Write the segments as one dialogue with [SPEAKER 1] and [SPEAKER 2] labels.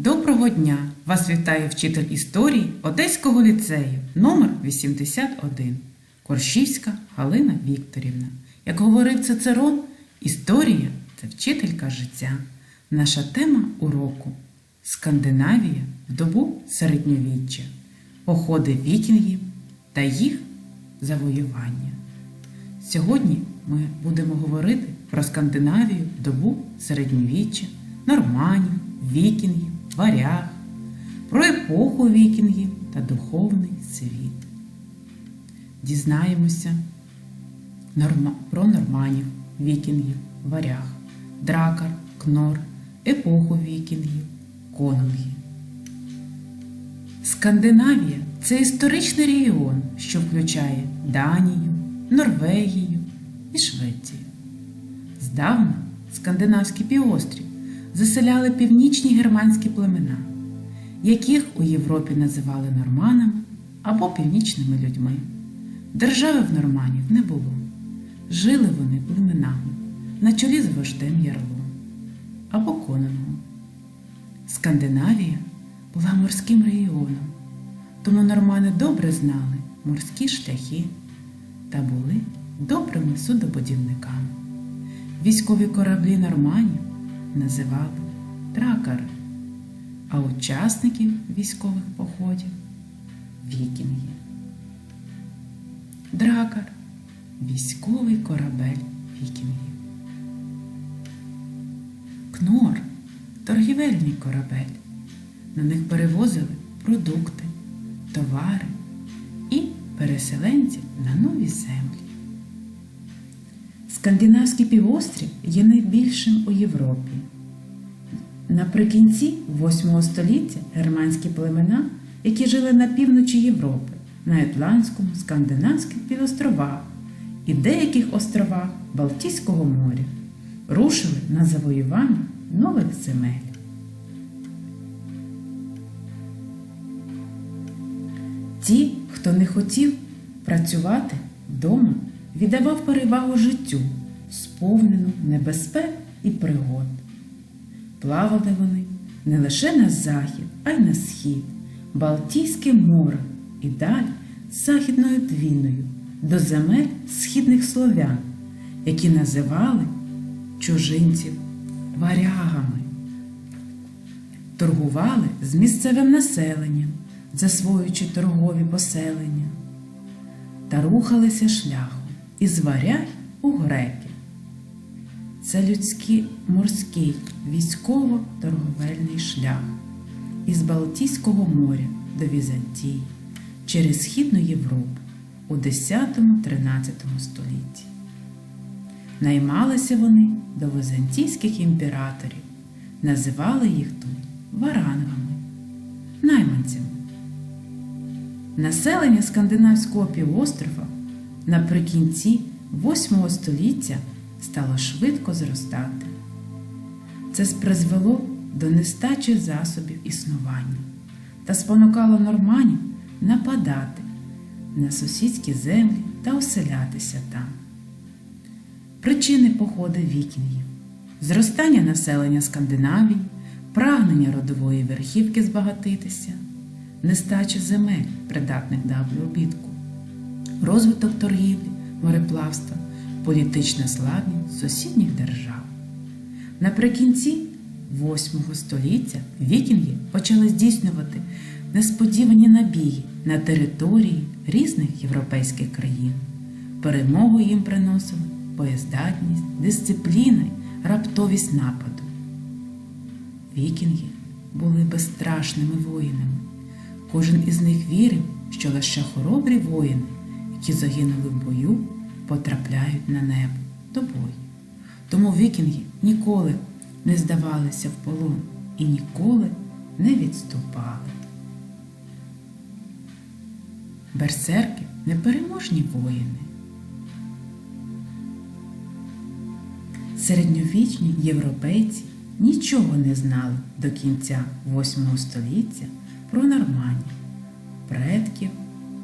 [SPEAKER 1] Доброго дня! Вас вітає вчитель історії Одеського ліцею номер 81 Коршівська Галина Вікторівна. Як говорив Цицерон, історія це вчителька життя. Наша тема уроку Скандинавія в добу середньовіччя, походи вікінгів та їх завоювання. Сьогодні ми будемо говорити про Скандинавію в добу середньовіччя, норманів, вікінгів, варяг, про епоху вікінгів та духовний світ. Дізнаємося про норманів, вікінгів, варяг, дракар, кнор, епоху вікінгів, конунгів. Скандинавія це історичний регіон, що включає Данію, Норвегію і Швецію. Здавна скандинавський півострів заселяли північні германські племена, яких у Європі називали норманами або північними людьми. Держави в норманів не було. Жили вони племенами на чолі з вождем Ярлом або Конингом. Скандинавія була морським регіоном, тому нормани добре знали морські шляхи та були добрими судобудівниками. Військові кораблі норманів називали дракари, а учасників військових походів вікінги. Дракар військовий корабель вікінгів. Кнор торгівельний корабель. На них перевозили продукти, товари і переселенців на нові землі. Скандинавський півострів є найбільшим у Європі. Наприкінці 8 століття германські племена, які жили на півночі Європи, на Атлантському, Скандинавських півостровах і деяких островах Балтійського моря, рушили на завоювання нових земель. Ті, хто не хотів працювати вдома, віддавав перевагу життю, сповнену небезпек і пригод. Плавали вони не лише на захід, а й на схід, Балтійське море і далі Західною Двіною до земель східних слов'ян, які називали чужинців варягами. Торгували з місцевим населенням, засвоюючи торгові поселення, та рухалися шляхом із варяг у греки. Це людський морський військово-торговельний шлях із Балтійського моря до Візантії через Східну Європу у 10-13 столітті. Наймалися вони до візантійських імператорів, називали їх тут варангами, найманцями. Населення скандинавського півострова наприкінці 8 століття стало швидко зростати. Це призвело до нестачі засобів існування та спонукало норманів нападати на сусідські землі та оселятися там. Причини походу вікінгів, зростання населення Скандинавії, прагнення родової верхівки збагатитися, нестача земель, придатних до обробітку, розвиток торгівлі, мореплавства, політична слабність сусідніх держав. Наприкінці 8 століття вікінги почали здійснювати несподівані набіги на території різних європейських країн. Перемогу їм приносили боєздатність, дисципліна раптовість нападу. Вікінги були безстрашними воїнами. Кожен із них вірив, що лише хоробрі воїни, які загинули в бою, потрапляють на небо до бою. Тому вікінги ніколи не здавалися в полон і ніколи не відступали. Берсерки непереможні воїни. Середньовічні європейці нічого не знали до кінця 8 століття про норманів, предків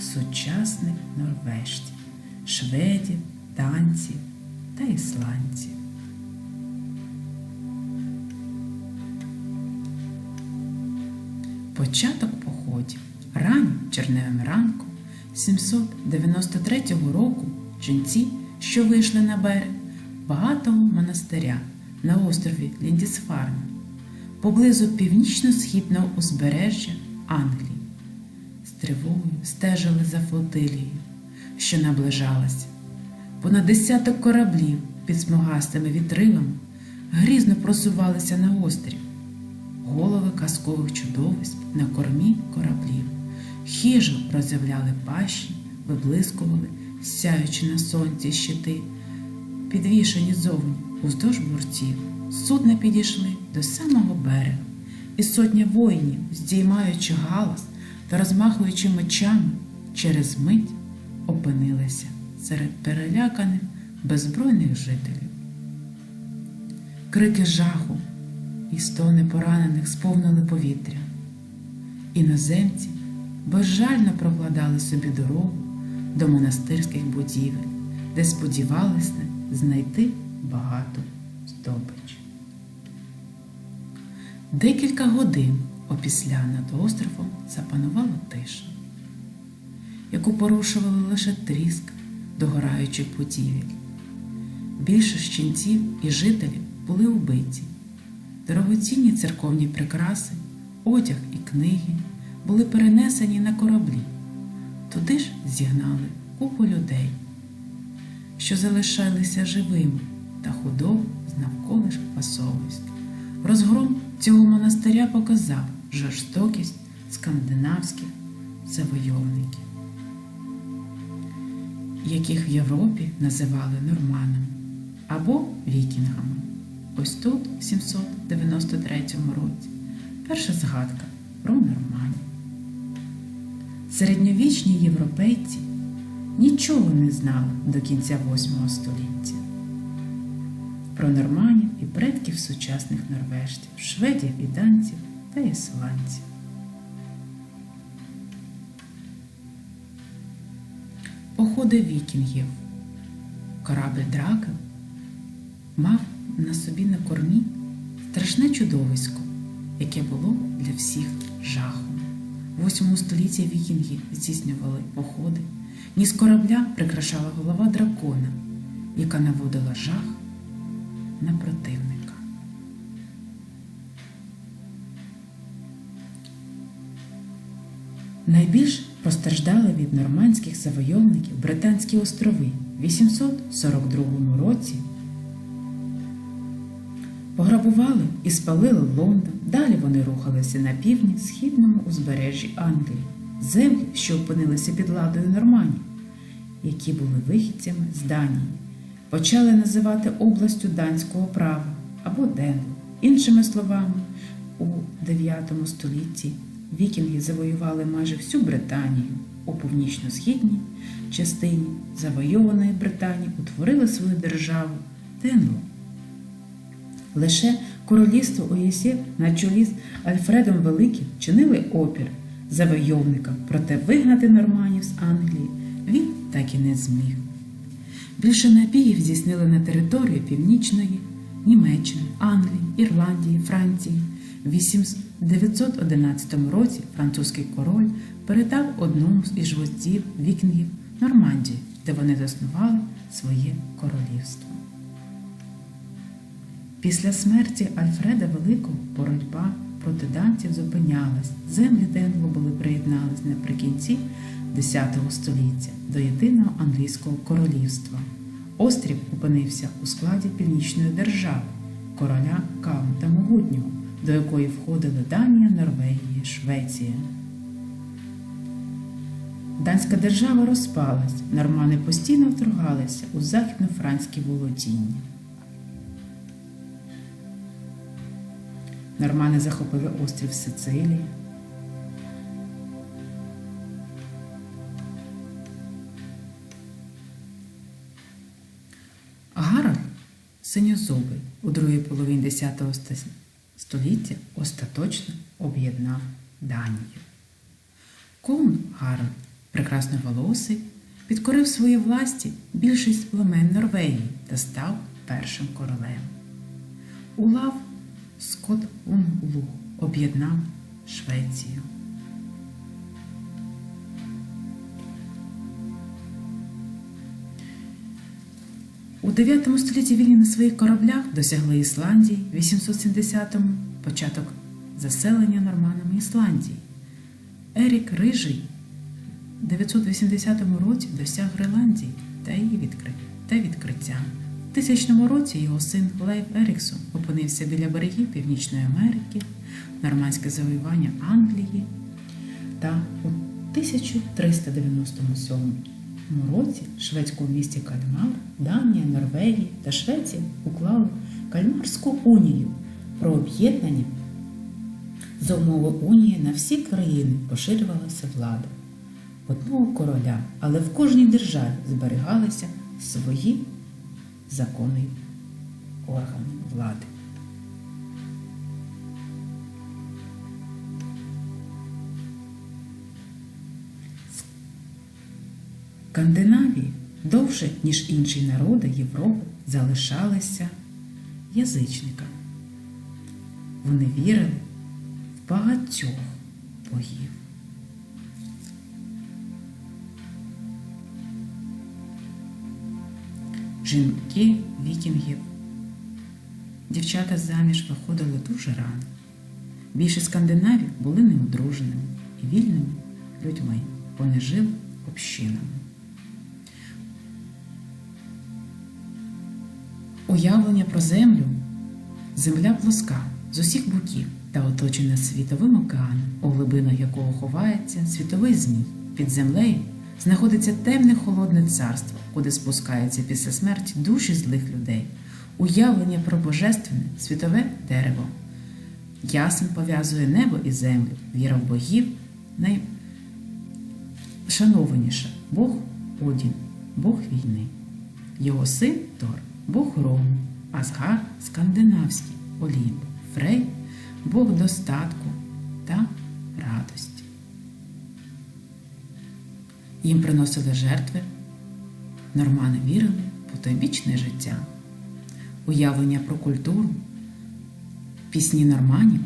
[SPEAKER 1] сучасних норвежців, шведів, данців та ісландців. Початок походів. Рань черневим ранком 793 року жінці, що вийшли на берег багатого монастиря на острові Ліндісфарна, поблизу північно-східного узбережжя Англії. З тривогою стежили за флотилією, що наближалася. Понад десяток кораблів під смугастими вітрилами грізно просувалися на острів. Голови казкових чудовиськ на кормі кораблів, хижо роззявляли пащі, виблискували, сяючи на сонці щити, підвішені зовні уздовж бортів. Судна підійшли до самого берега, і сотня воїнів, здіймаючи галас та розмахуючи мечами, через мить опинилися серед переляканих беззбройних жителів. Крики жаху і стони поранених сповнили повітря. Іноземці безжально прокладали собі дорогу до монастирських будівель, де сподівалися знайти багато здобич. Декілька годин опісля над островом запанувала тиша, яку порушували лише тріск догораючих будівель. Більшість ченців і жителів були вбиті. Дорогоцінні церковні прикраси, одяг і книги були перенесені на кораблі. Туди ж зігнали купу людей, що залишалися живими та худобу з навколишніх пасовиськ. Розгром цього монастиря показав жорстокість скандинавських завойовників, яких в Європі називали норманами або вікінгами. Ось тут, в 793 році, перша згадка про норманів. Середньовічні європейці нічого не знали до кінця VIII століття. Про норманів і предків сучасних норвежців, шведів і данців та ісландців. Походи вікінгів. Корабль Дракел мав на собі на кормі страшне чудовисько, яке було для всіх жахом. В 8 столітті вікінги здійснювали походи, ніж корабля прикрашала голова дракона, яка наводила жах на противника. Найбільш постраждали від нормандських завойовників Британські острови в 842 році. Пограбували і спалили Лондон. Далі вони рухалися на півдні східному узбережжі Англії, землі, що опинилися під ладою норманів, які були вихідцями з Данії, почали називати областю данського права або Денло. Іншими словами, у 9 столітті вікінги завоювали майже всю Британію. У північно-східній частині завойованої Британії утворили свою державу Денло. Лише королівство Оєсів на чолі з Альфредом Великим чинили опір завойовникам, проте вигнати норманів з Англії він так і не зміг. Більше набігів здійснили на території Північної Німеччини, Англії, Ірландії, Франції. В 911 році французький король передав одному із жвоздів вікінгів Нормандії, де вони заснували своє королівство. Після смерті Альфреда Великого боротьба проти данців зупинялась. Землі Денло були приєднались наприкінці X століття до єдиного англійського королівства. Острів опинився у складі північної держави, короля Каунта Могутнього, до якої входили Данія, Норвегія, Швеція. Данська держава розпалась, нормани постійно вторгалися у західнофранські володіння. Нормани захопили острів Сицилії. Гаральд Синьозубий у другій половині X століття остаточно об'єднав Данію. Кон Гаральд, прекрасноволосий, підкорив своїй власті більшість племен Норвегії та став першим королем. Улав Скот Унлу об'єднав Швецію. У 9 столітті вільні на своїх кораблях досягли Ісландії, в 870-му початок заселення норманами Ісландії. Ерік Рижий в 980 році досяг Гренландії та її відкри... та відкриття. В 1000 році його син Лейв Еріксон опинився біля берегів Північної Америки, нормандське завоювання Англії. Та у 1397 році шведському місті Кальмар, Данія, Норвегія та Швеція уклали Кальмарську унію про об'єднання. За умови унії на всі країни поширювалася влада одного короля, але в кожній державі зберігалися свої закони органи влади. Скандинавії довше, ніж інші народи Європи, залишалися язичниками. Вони вірили в багатьох богів. Жінки вікінгів. Дівчата заміж виходили дуже рано. Більшість скандинавів були неодруженими і вільними людьми. Вони жили общинами. Уявлення про землю земля плоска з усіх боків та оточена світовим океаном, у глибинах якого ховається світовий змій. Під землею знаходиться темне холодне царство, куди спускаються після смерті душі злих людей. Уявлення про божественне світове дерево. Ясен пов'язує небо і землю, віра в богів найшанованіша Бог Одін, Бог війни. Його син Тор, Бог грому, Асгар скандинавський, Олімп, Фрей, Бог достатку та радості. Їм приносили жертви, нормани вірили потойбічне життя, уявлення про культуру, пісні норманів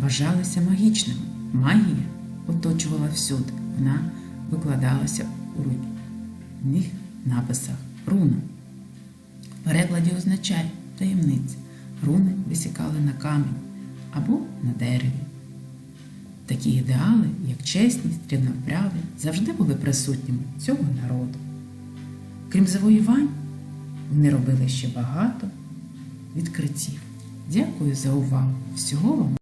[SPEAKER 1] вважалися магічними. Магія оточувала всюди, вона викладалася у них написах руна. Перекладі означає таємниця. Руни висікали на камінь або на дереві. Такі ідеали, як чесність, рівноправі, завжди були присутніми цього народу. Крім завоювань, вони робили ще багато відкриттів. Дякую за увагу. Всього вам!